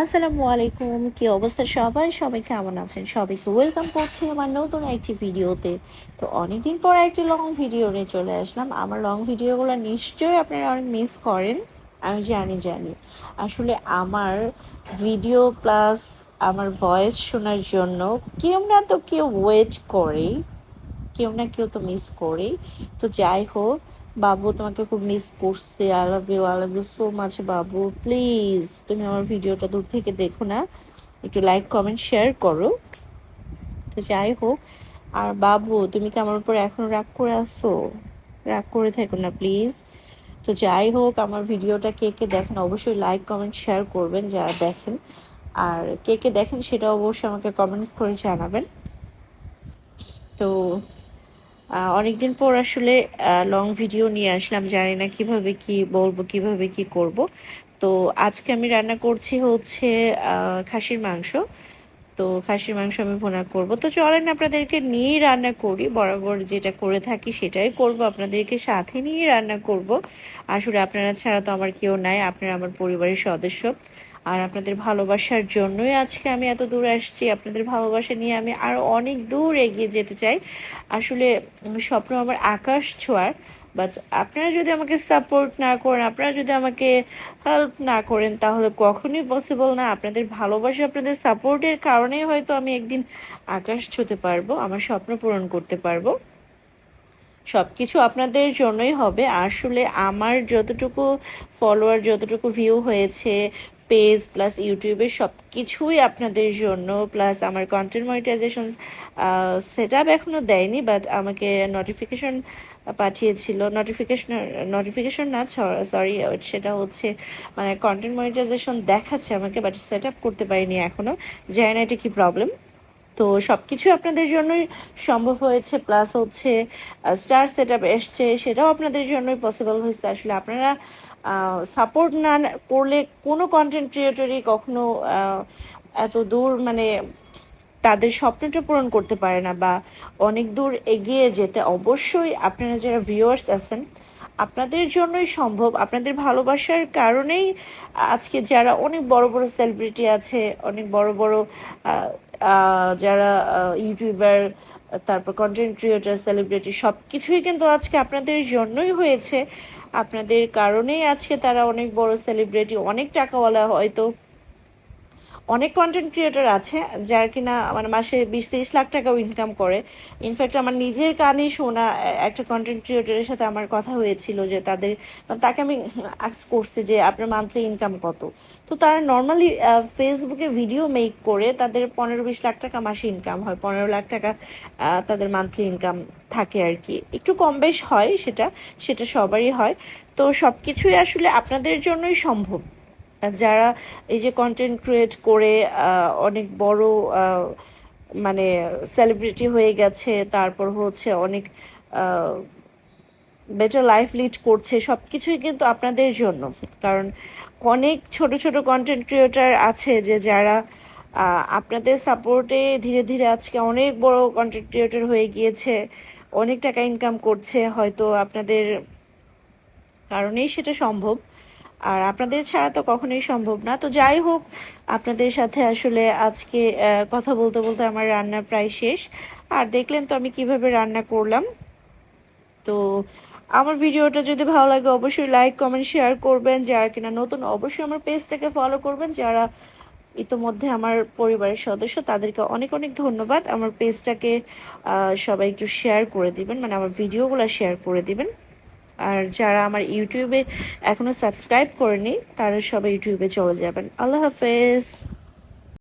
আসসালামু আলাইকুম, কি অবস্থা সবার? সবাই কেমন আছেন? সবাইকে ওয়েলকাম করছি আমার নতুন একটি ভিডিওতে তো অনেকদিন পর একটি লং ভিডিও নিয়ে চলে আসলাম। আমার লং ভিডিওগুলো নিশ্চয়ই আপনারা অনেক মিস করেন। আমি জানি জানি। আসলে আমার ভিডিও প্লাস আমার ভয়েস শোনার জন্য কেউ না তো কেউ ওয়েট করে কেউ না কেউ তো মিস করে তো যাই হোক বাবু তোমাকে খুব মিস করছে I love you I love you so much Babu. Please তুমি আমার ভিডিওটা দূর থেকে দেখো না। একটু লাইক কমেন্ট শেয়ার করো। তো যাই হোক, আর বাবু, তুমি কি আমার উপর এখনও রাগ করে আসো রাগ করে থেকো না প্লিজ তো যাই হোক, আমার ভিডিওটা কে কে দেখেন অবশ্যই লাইক কমেন্ট শেয়ার করবেন যারা দেখেন। আর কে কে দেখেন সেটা অবশ্যই আমাকে কমেন্টস করে জানাবেন। তো অনেকদিন পর আসলে লং ভিডিও নিয়ে আসলাম। জানি না কীভাবে কি বলব, কীভাবে কি করব। তো আজকে আমি রান্না করছি হচ্ছে খাসির মাংস। তো খাসির মাংস আমি ভুনা করব। তো চলেন আপনাদেরকে নিয়েই রান্না করি। বরাবর যেটা করে থাকি সেটাই করব। আপনাদেরকে সাথে নিয়ে রান্না করব। আসলে আপনারা ছাড়া তো আমার কেউ নাই। আপনারা আমার পরিবারের সদস্য। আর আপনাদের ভালোবাসার জন্যই আজকে আমি এত দূর আসছি। আপনাদের ভালোবাসা নিয়ে আমি আরও অনেক দূর এগিয়ে যেতে চাই। আসলে স্বপ্ন আমার আকাশ ছোঁয়ার। বাট আপনারা যদি আমাকে সাপোর্ট না করেন, আপনারা যদি আমাকে হেল্প না করেন, তাহলে কখনোই পসিবল না। আপনাদের ভালোবাসা, আপনাদের সাপোর্টের কারণেই হয়তো আমি একদিন আকাশ ছুঁতে পারব, আমার স্বপ্ন পূরণ করতে পারব। সব কিছু আপনাদের জন্যই হবে। আসলে আমার যতটুকু ফলোয়ার যতটুকু ভিউ হয়েছে পেজ প্লাস ইউটিউবের সব কিছুই আপনাদের জন্য প্লাস আমার কন্টেন্ট মনিটাইজেশন সেট আপ এখনও দেয়নি বাট আমাকে নোটিফিকেশন পাঠিয়েছিল। নোটিফিকেশন নোটিফিকেশন না সরি সেটা হচ্ছে মানে কন্টেন্ট মনিটাইজেশন দেখাচ্ছে আমাকে বাট সেট আপ করতে পারিনি এখনও জানি না এটা কী প্রবলেম তো সব কিছু আপনাদের জন্যই সম্ভব হয়েছে প্লাস হচ্ছে স্টার সেট আপ এসছে, সেটাও আপনাদের জন্যই পসিবল হয়েছে। আসলে আপনারা সাপোর্ট না করলে কোনো কন্টেন্ট ক্রিয়েটরই কখনো এত দূর মানে তাদের স্বপ্নটা পূরণ করতে পারে না বা অনেক দূর এগিয়ে যেতে। অবশ্যই আপনারা যারা ভিউয়ার্স আছেন, আপনাদের জন্যই সম্ভব। আপনাদের ভালোবাসার কারণেই আজকে যারা অনেক বড় বড় সেলিব্রিটি আছে, অনেক বড় বড় যারা ইউটিউবার, তারপর কন্টেন্ট ক্রিয়েটার সেলিব্রিটি সব কিছুই কিন্তু আজকে আপনাদের জন্যই হয়েছে। আপনাদের কারণেই আজকে তারা অনেক বড় সেলিব্রিটি অনেক টাকাওয়ালা হয়তো অনেক কন্টেন্ট ক্রিয়েটর আছে, যার কিনা মানে মাসে বিশ তিরিশ লাখ টাকাও ইনকাম করে। ইনফ্যাক্ট আমার নিজের কানে শোনা একটা কন্টেন্ট ক্রিয়েটরের সাথে আমার কথা হয়েছিল যে তাদের তাকে আমি আক্স করছি যে আপনার মান্থলি ইনকাম কত? তো তারা নর্মালি ফেসবুকে ভিডিও মেক করে তাদের পনেরো বিশ লাখ টাকা মাসে ইনকাম হয়। পনেরো লাখ টাকা তাদের মান্থলি ইনকাম থাকে আর কি। একটু কম বেশ হয় সেটা সেটা সবারই হয়। তো সব কিছুই আসলে আপনাদের জন্যই সম্ভব। যারা এই যে কন্টেন্ট ক্রিয়েট করে অনেক বড় মানে সেলিব্রিটি হয়ে গেছে, তারপর হচ্ছে অনেক বেটার লাইফ লিড করছে সব কিছুই কিন্তু আপনাদের জন্য। কারণ অনেক ছোট ছোট কন্টেন্ট ক্রিয়েটার আছে যে যারা আপনাদের সাপোর্টে ধীরে ধীরে আজকে অনেক বড় কন্টেন্ট ক্রিয়েটর হয়ে গিয়েছে, অনেক টাকা ইনকাম করছে, হয়তো আপনাদের কারণেই সেটা সম্ভব। আর আপনাদের ছাড়া তো কখনোই সম্ভব না। তো যাই হোক, আপনাদের সাথে আসলে আজকে কথা বলতে বলতে আমার রান্না প্রায় শেষ। আর দেখলেন তো আমি কীভাবে রান্না করলাম। তো আমার ভিডিওটা যদি ভালো লাগে অবশ্যই লাইক কমেন্ট শেয়ার করবেন। যারা কিনা নতুন, অবশ্যই আমার পেজটাকে ফলো করবেন। যারা ইতোমধ্যে আমার পরিবারের সদস্য, তাদেরকে অনেক অনেক ধন্যবাদ। আমার পেজটাকে সবাই একটু শেয়ার করে দিবেন। মানে আমার ভিডিওগুলো শেয়ার করে দিবেন। আর যারা আমার ইউটিউবে এখনও সাবস্ক্রাইব করেনি তারা সবাই ইউটিউবে চলে যাবেন। আল্লাহ হাফেজ।